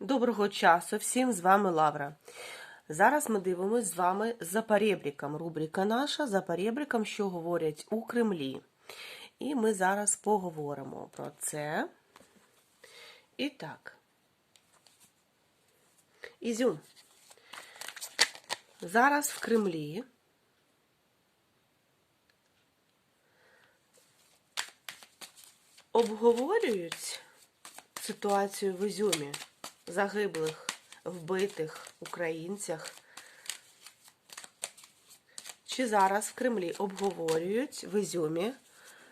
Доброго часу всім з вами Лавра. Зараз ми дивимося з вами за перебріком. Рубрика наша за перебріком, що говорять у Кремлі. І ми зараз поговоримо про це. І так. Ізюм. Зараз в Кремлі обговорюють ситуацію в Ізюмі загиблих, вбитих українцях. Чи зараз в Кремлі обговорюють в Ізюмі,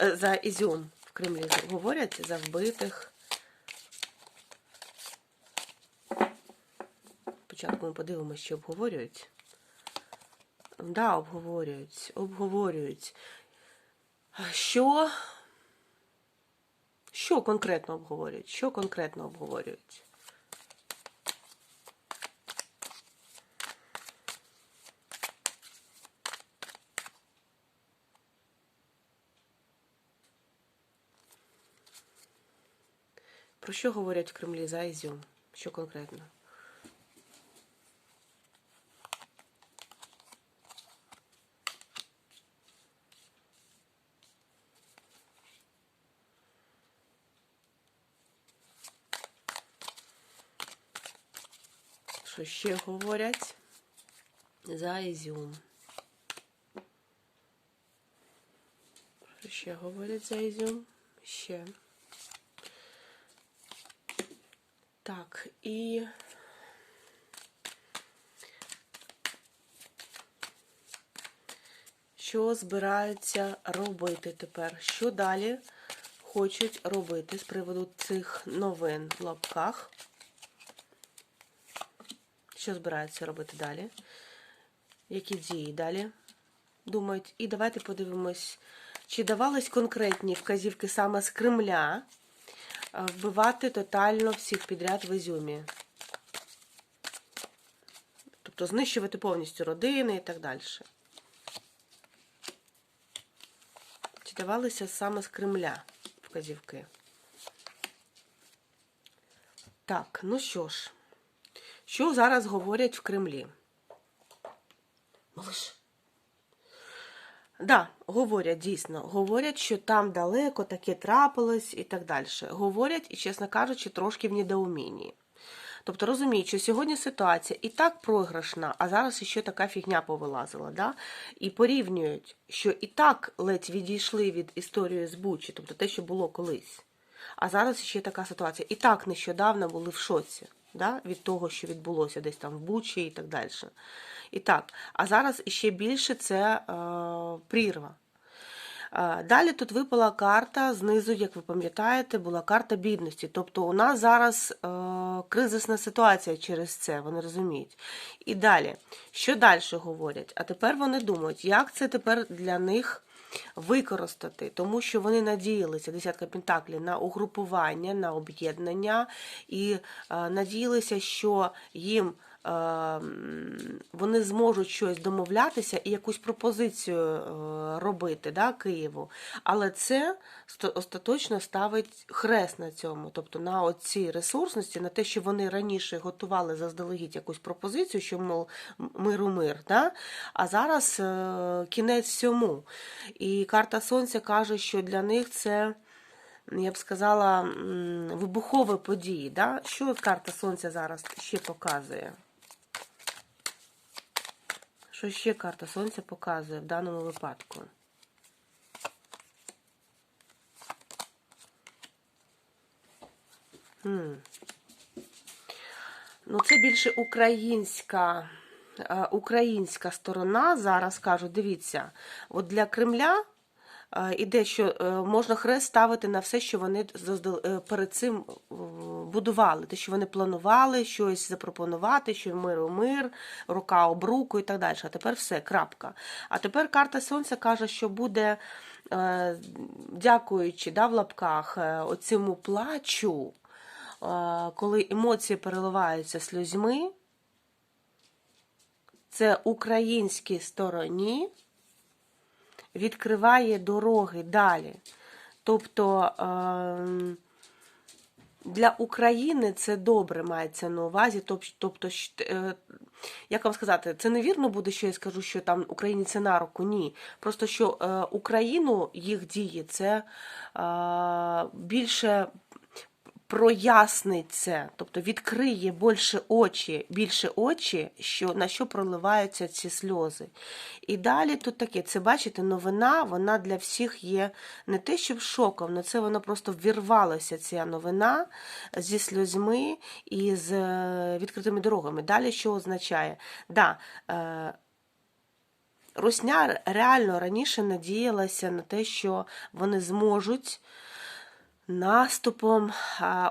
е, за Ізюм в Кремлі говорять за вбитих. Спочатку ми подивимося, що обговорюють. Да, обговорюють, обговорюють. Що що конкретно обговорюють? Що конкретно обговорюють? Про що говорять в Кремлі за Ізюм? Що конкретно? Що ще говорять за Ізюм? Що ще говорять за Ізюм? Ще. Так, і що збираються робити тепер? Що далі хочуть робити з приводу цих новин в лапках? Що збираються робити далі? Які дії далі думають? І давайте подивимось, чи давались конкретні вказівки саме з Кремля вбивати тотально всіх підряд в Ізюмі. Тобто знищувати повністю родини і так далі. Чи давалися саме з Кремля вказівки? Так, ну що ж. Що зараз говорять в Кремлі? Малиш. Да, говорять дійсно. Говорять, що там далеко таке трапилось і так далі. Говорять, і, чесно кажучи, трошки в недоумінні. Тобто розуміють, що сьогодні ситуація і так програшна, а зараз ще така фігня повилазила. Да? І порівнюють, що і так ледь відійшли від історії з Бучі, тобто те, що було колись. А зараз ще така ситуація. І так нещодавно були в шоці да, від того, що відбулося десь там в Бучі і так далі. І так, а зараз іще більше це е, прірва. Далі тут випала карта, знизу, як ви пам'ятаєте, була карта бідності. Тобто у нас зараз е, кризисна ситуація через це, вони розуміють. І далі, що далі говорять? А тепер вони думають, як це тепер для них використати, тому що вони надіялися, десятка пентаклів, на угрупування, на об'єднання, і е, надіялися, що їм вони зможуть щось домовлятися і якусь пропозицію е, робити да, Києву. Але це остаточно ставить хрест на цьому, тобто на оцій ресурсності, на те, що вони раніше готували заздалегідь якусь пропозицію, що мов миру мир. Да? А зараз е, кінець всьому. І карта Сонця каже, що для них це. Я б сказала, вибухові події. Да? Що карта Сонця зараз ще показує? Що ще карта Сонця показує в даному випадку? Хм. Ну, це більше українська е, українська сторона. Зараз кажу, дивіться, от для Кремля іде, що е, можна хрест ставити на все, що вони е, перед цим будували, те, що вони планували щось запропонувати, що мир у мир, рука об руку і так далі. А тепер все, крапка. А тепер карта Сонця каже, що буде, е, дякуючи да, в лапках оцьому плачу, коли емоції переливаються сльозьми, це українській стороні відкриває дороги далі. Тобто ем, для України це добре мається на увазі. Тобто, е, як вам сказати, це невірно буде, що я скажу, що там Україні це на руку. Ні. Просто що е, Україну їх дії це е, більше прояснить це, тобто відкриє більше очі, більше очі, що, на що проливаються ці сльози. І далі тут таке, це бачите, новина, вона для всіх є не те, щоб шоком, але це вона просто вірвалася, ця новина зі сльозьми і з е, відкритими дорогами. Далі що означає? Да, е, Русня реально раніше надіялася на те, що вони зможуть наступом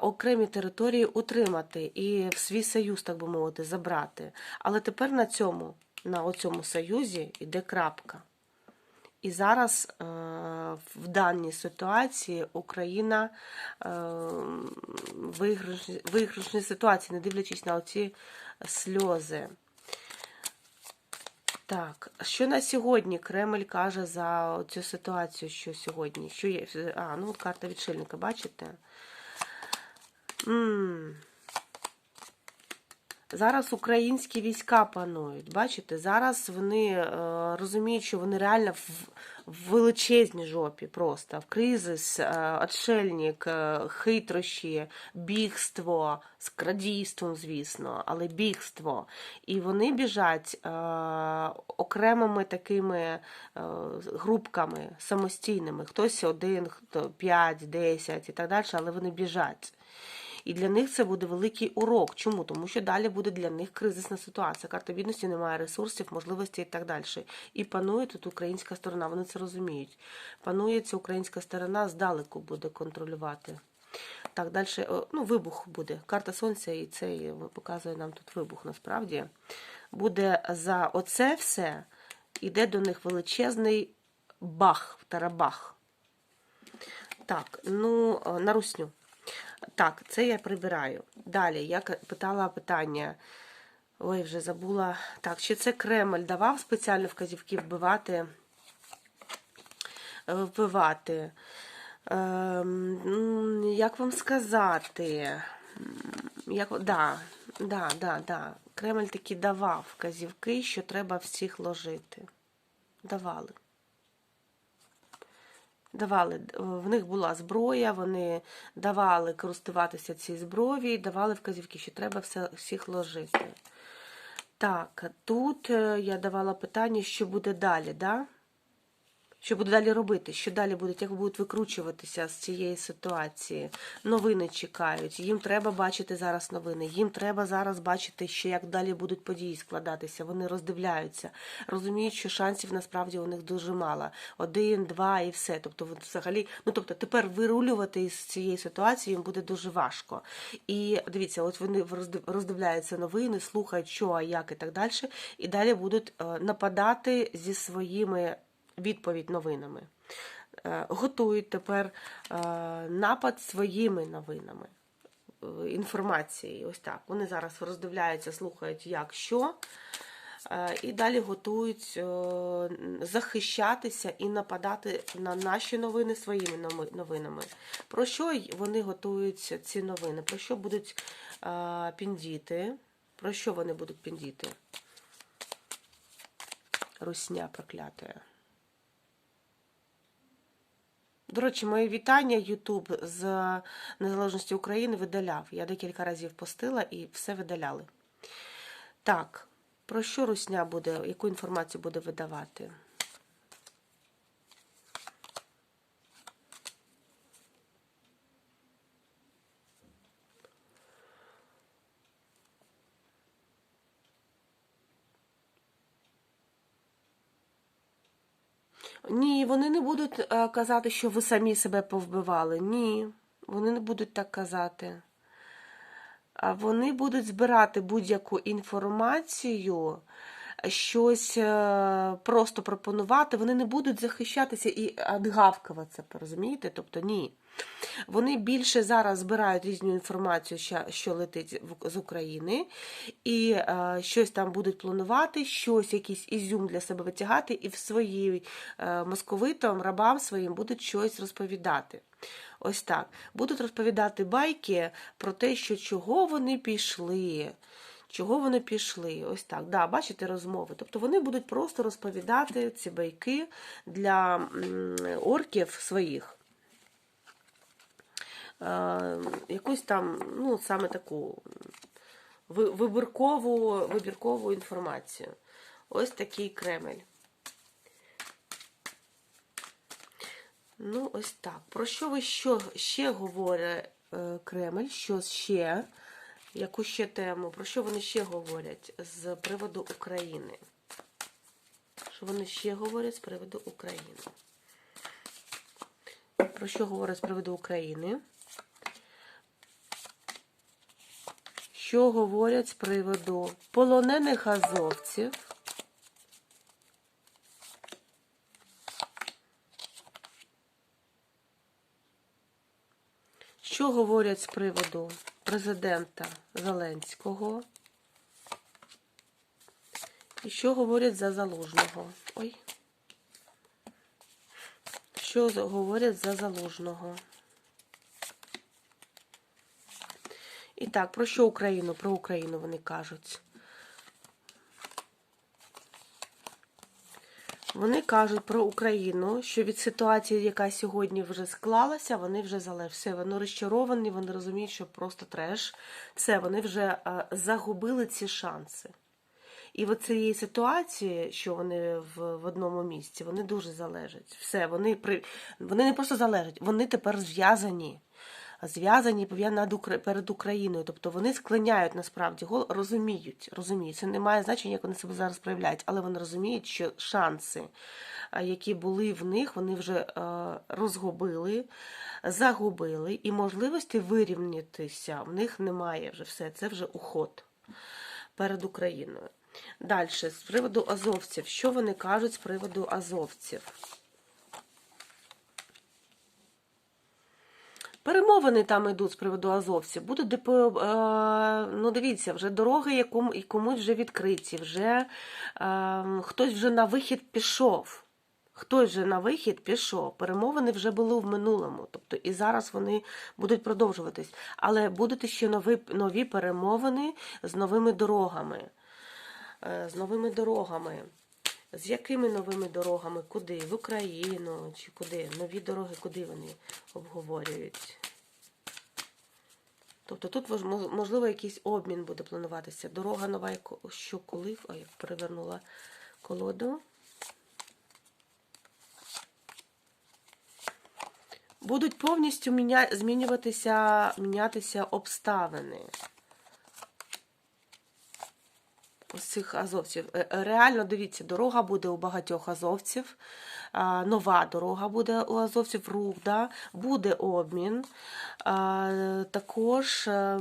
окремі території утримати і в свій союз, так би мовити, забрати. Але тепер на цьому, на оцьому союзі йде крапка. І зараз е, в даній ситуації Україна е, в виграшній ситуації, не дивлячись на оці сльози. Так, що на сьогодні Кремль каже за цю ситуацію, що сьогодні? Що є? А, ну от карта відшильника, бачите? м Зараз українські війська панують. Бачите, зараз вони е, розуміють, що вони реально в, в величезній жопі просто. В кризис, е, отшельник, е, хитрощі, бігство, з крадійством, звісно, але бігство. І вони біжать е, окремими такими групками самостійними. Хтось один, хто 5, 10 і так далі, але вони біжать. І для них це буде великий урок. Чому? Тому що далі буде для них кризисна ситуація. Карта бідності немає ресурсів, можливостей і так далі. І панує тут українська сторона. Вони це розуміють. Панує ця українська сторона здалеку буде контролювати. Так, далі, ну, вибух буде. Карта Сонця і це показує нам тут вибух насправді. Буде за оце все, іде до них величезний бах, тарабах. Так, ну, на русню. Так, це я прибираю. Далі, я питала питання. Ой, вже забула. Так, чи це Кремль давав спеціально вказівки вбивати? е, Вбивати. Ем, як вам сказати? Як, да, да, да, да. Кремль таки давав вказівки, що треба всіх ложити. Давали. Давали, в них була зброя, вони давали користуватися цією зброєю, давали вказівки, що треба всіх ложити. Так, тут е, я давала питання, що буде далі, да? Що буде далі робити? Що далі будуть, як будуть викручуватися з цієї ситуації? Новини чекають. Їм треба бачити зараз новини. Їм треба зараз бачити, що як далі будуть події складатися. Вони роздивляються, розуміють, що шансів насправді у них дуже мало. Один, два і все. Тобто, взагалі, ну тобто, тепер вирулювати із цієї ситуації їм буде дуже важко. І дивіться, от вони роздив- роздивляються новини, слухають, що, а як і так далі. І далі будуть е, нападати зі своїми відповідь новинами. Е, Готують тепер е, напад своїми новинами, е, інформацією. Ось так. Вони зараз роздивляються, слухають, як що. І далі готують захищатися і нападати на наші новини своїми новинами. Про що вони готують ці новини? Про що будуть піндіти? Про що вони будуть піндіти? Русня проклятая. До речі, моє вітання Ютуб з Незалежності України видаляв. Я декілька разів постила і все видаляли. Так, про що Русня буде, яку інформацію буде видавати? Ні, вони не будуть е, казати, що ви самі себе повбивали. Ні, вони не будуть так казати. А вони будуть збирати будь-яку інформацію, щось е, просто пропонувати. Вони не будуть захищатися і відгавкуватися, розумієте? Тобто ні. Вони більше зараз збирають різну інформацію, що- летить з України, і е, щось там будуть планувати, щось, якийсь ізюм для себе витягати, і в своїй е, московитам, рабам своїм будуть щось розповідати. Ось так. Будуть розповідати байки про те, що чого вони пішли. Чого вони пішли? Ось так. Да, бачите розмови. Тобто вони будуть просто розповідати ці байки для орків своїх. Е, якусь там, ну, саме таку вибіркову, вибіркову інформацію. Ось такий Кремль. Ну, ось так. Про що ви що ще говорить е, Кремль? Що ще? Яку ще тему? Про що вони ще говорять з приводу України? Що вони ще говорять з приводу України? Про що говорять з приводу України? Що говорять з приводу полонених азовців? Що говорять з приводу президента Зеленського? І що говорять за залужного? Ой. Що говорять за залужного? І так, про що Україну? Про Україну вони кажуть. Вони кажуть про Україну, що від ситуації, яка сьогодні вже склалася, вони вже залежать. Все, вони розчаровані, вони розуміють, що просто треш. Все, вони вже е, загубили ці шанси. І в цієї ситуації, що вони в, в одному місці, вони дуже залежать. Все, вони при вони не просто залежать, вони тепер зв'язані. Зв'язані перед Україною. Тобто вони склиняють насправді гол, розуміють, розуміють. Це не має значення, як вони себе зараз проявляють, але вони розуміють, що шанси, е, які були в них, вони вже е, розгубили, загубили, і можливості вирівнятися в них немає вже все. Це вже уход перед Україною. Далі, з приводу азовців. Що вони кажуть з приводу азовців? Перемовини там йдуть з приводу азовців. Будуть ДП, е, ну дивіться, вже дороги якому, і комусь вже відкриті, вже е, хтось вже на вихід пішов. Хтось вже на вихід пішов. Перемовини вже були в минулому. Тобто і зараз вони будуть продовжуватись. Але будуть ще нові, нові перемовини з новими дорогами. Е, з новими дорогами. З якими новими дорогами? Куди? В Україну чи куди? Нові дороги, куди вони обговорюють? Тобто тут можливо якийсь обмін буде плануватися. Дорога нова, що коли? Ой, я перевернула колоду. Будуть повністю міня... змінюватися, мінятися обставини. Цих азовців. Е, е, Реально, дивіться, дорога буде у багатьох азовців, нова дорога буде у азовців, рух, да? буде обмін. Також, е,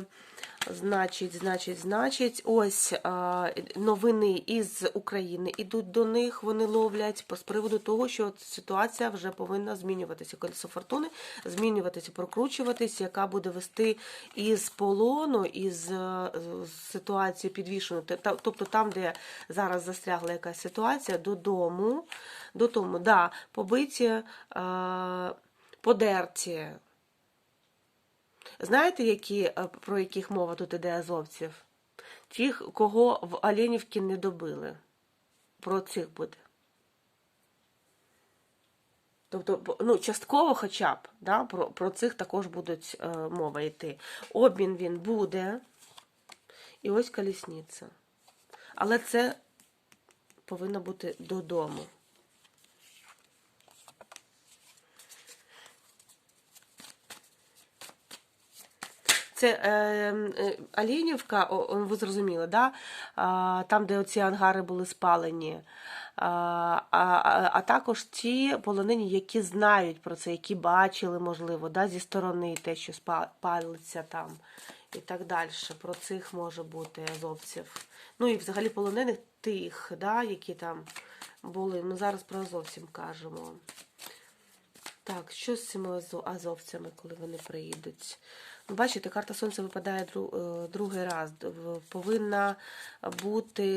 значить, значить, значить, ось а, новини із України ідуть до них, вони ловлять з приводу того, що ситуація вже повинна змінюватися. Колесо фортуни змінюватися, прокручуватися, яка буде вести із полону, із е, ситуації підвішеної, тобто там, де зараз застрягла якась ситуація, додому, додому, да, побиті, е, подерті. Знаєте, які, е, про яких мова тут іде азовців? Тих, кого в Оленівці не добили. Про цих буде. Тобто, ну, частково хоча б, да, про, про цих також будуть е, мова йти. Обмін він буде. І ось колісниця. Але це повинно бути додому. Це е, е, о, ви зрозуміли, да? а, там, де оці ангари були спалені. А, а, а, також ті полонені, які знають про це, які бачили, можливо, да, зі сторони те, що палиться там і так далі. Про цих може бути азовців. Ну і взагалі полонених тих, да, які там були. Ми зараз про азовців кажемо. Так, що з цими азовцями, коли вони приїдуть? Ну, Бачите, карта Сонця випадає е, другий раз. Повинна бути,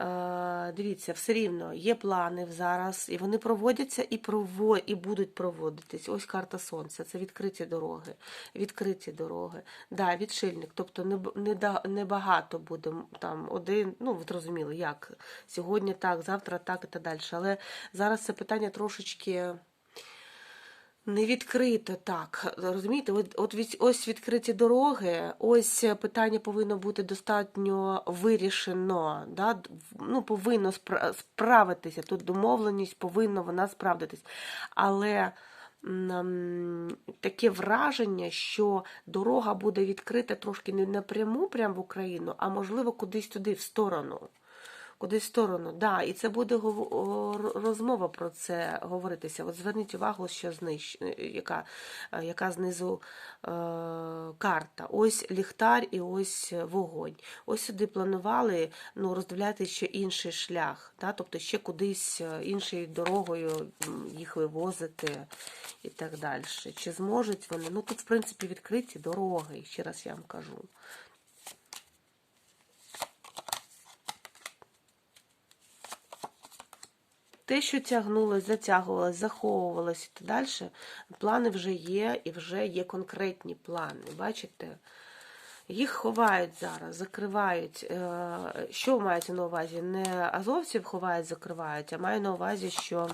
е, дивіться, все рівно є плани зараз, і вони проводяться і прово, і будуть проводитись. Ось карта Сонця, це відкриті дороги. Відкриті дороги. Да, відшильник, тобто не, б- не, не буде там один, ну ви зрозуміли, як сьогодні так, завтра так і так далі. Але зараз це питання трошечки. Не відкрите так. Розумієте, от, от ось відкриті дороги, ось питання повинно бути достатньо вирішено. Да? Ну, повинно справитися. Тут домовленість повинна вона справдитись. Але таке враження, що дорога буде відкрита трошки не напряму прямо в Україну, а можливо кудись туди, в сторону кудись сторону. Да, і це буде розмова про це говоритися. От зверніть увагу, що знищ, яка, е, яка знизу е, карта. Ось ліхтар і ось вогонь. Ось сюди планували ну, роздивляти ще інший шлях, да? тобто ще кудись е, іншою дорогою їх вивозити і так далі. Чи зможуть вони? Ну тут, в принципі, відкриті дороги, ще раз я вам кажу. Те, що тягнулось, затягувалось, заховувалось і так далі, плани вже є, і вже є конкретні плани. Бачите? Їх ховають зараз, закривають. Е, Що мається на увазі? Не азовців ховають, закривають, а маю на увазі, що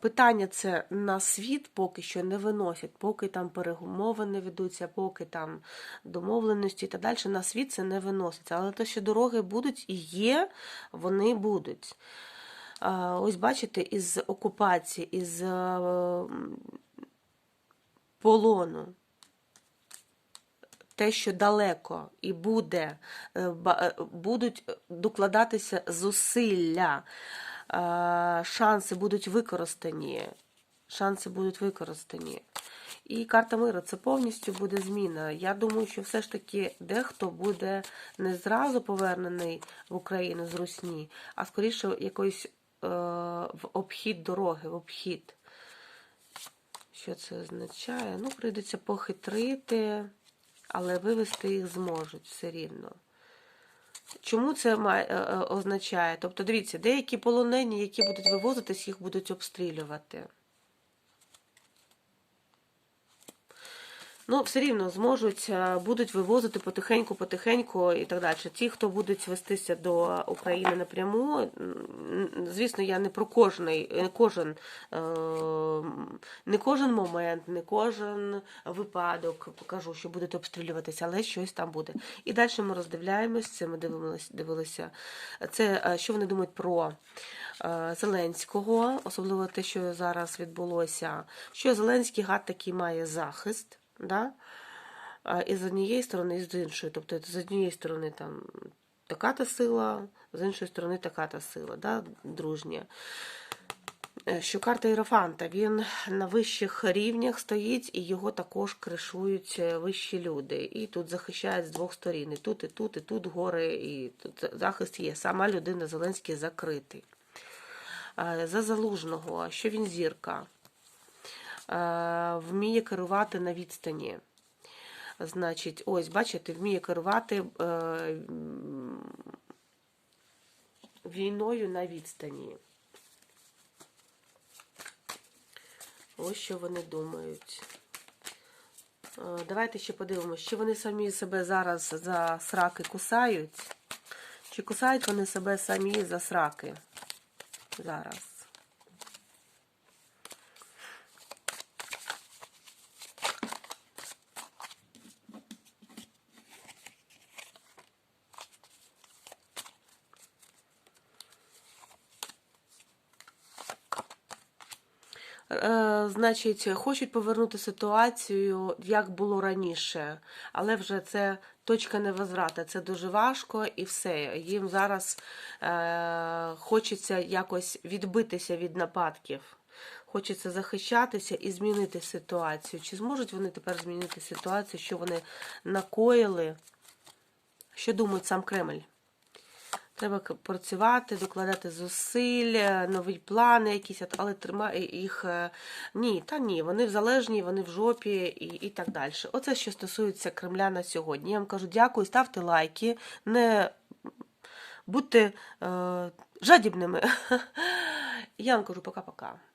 питання це на світ поки що не виносять, поки там перемовини ведуться, поки там домовленості і так далі. На світ це не виноситься. Але те, що дороги будуть і є, вони будуть. Е, Ось бачите, із окупації, із е, полону те, що далеко і буде, е, е, будуть докладатися зусилля, е, шанси будуть використані. Шанси будуть використані. І карта миру це повністю буде зміна. Я думаю, що все ж таки дехто буде не зразу повернений в Україну з Русні, а скоріше якось е, в обхід дороги, в обхід. Що це означає? Ну, прийдеться похитрити, але вивести їх зможуть все рівно. Чому це має, е, е, означає? Тобто, дивіться, деякі полонені, які будуть вивозитись, їх будуть обстрілювати. Ну, все рівно зможуть, е, будуть вивозити потихеньку, потихеньку і так далі. Ті, хто будуть вестися до України напряму, звісно, я не про кожний, не кожен, е, не кожен момент, не кожен випадок покажу, що будуть обстрілюватися, але щось там буде. І далі ми роздивляємось, це ми дивилися, дивилися. Це е, що вони думають про Зеленського, особливо те, що зараз відбулося, що Зеленський гад такий має захист. Да? І з однієї сторони, і з іншої. Тобто з однієї сторони там така-та сила, з іншої сторони така-та сила, да? дружня. Е, Що карта Єрофанта, він на вищих рівнях стоїть, і його також кришують е, вищі люди. І тут захищають з двох сторін. І тут, і тут, і тут гори, і тут захист є. Сама людина Зеленський закритий. Е, За залужного, що він зірка. Е, вміє керувати на відстані. Значить, ось, бачите, вміє керувати е, війною на відстані. Ось що вони думають. Е, Давайте ще подивимося, чи вони самі себе зараз за сраки кусають, чи кусають вони себе самі за сраки зараз. Е, Значить, хочуть повернути ситуацію, як було раніше, але вже це точка невозврата. Це дуже важко і все. Їм зараз е, хочеться якось відбитися від нападків. Хочеться захищатися і змінити ситуацію. Чи зможуть вони тепер змінити ситуацію, що вони накоїли? Що думають сам Кремль? Треба працювати, докладати зусиль, е, нові плани якісь, але тримає їх. е, Ні, та ні, вони в залежні, вони в жопі і, і так далі. Оце що стосується Кремля на сьогодні. Я вам кажу дякую, ставте лайки, не будьте е, жадібними. Я вам кажу пока-пока.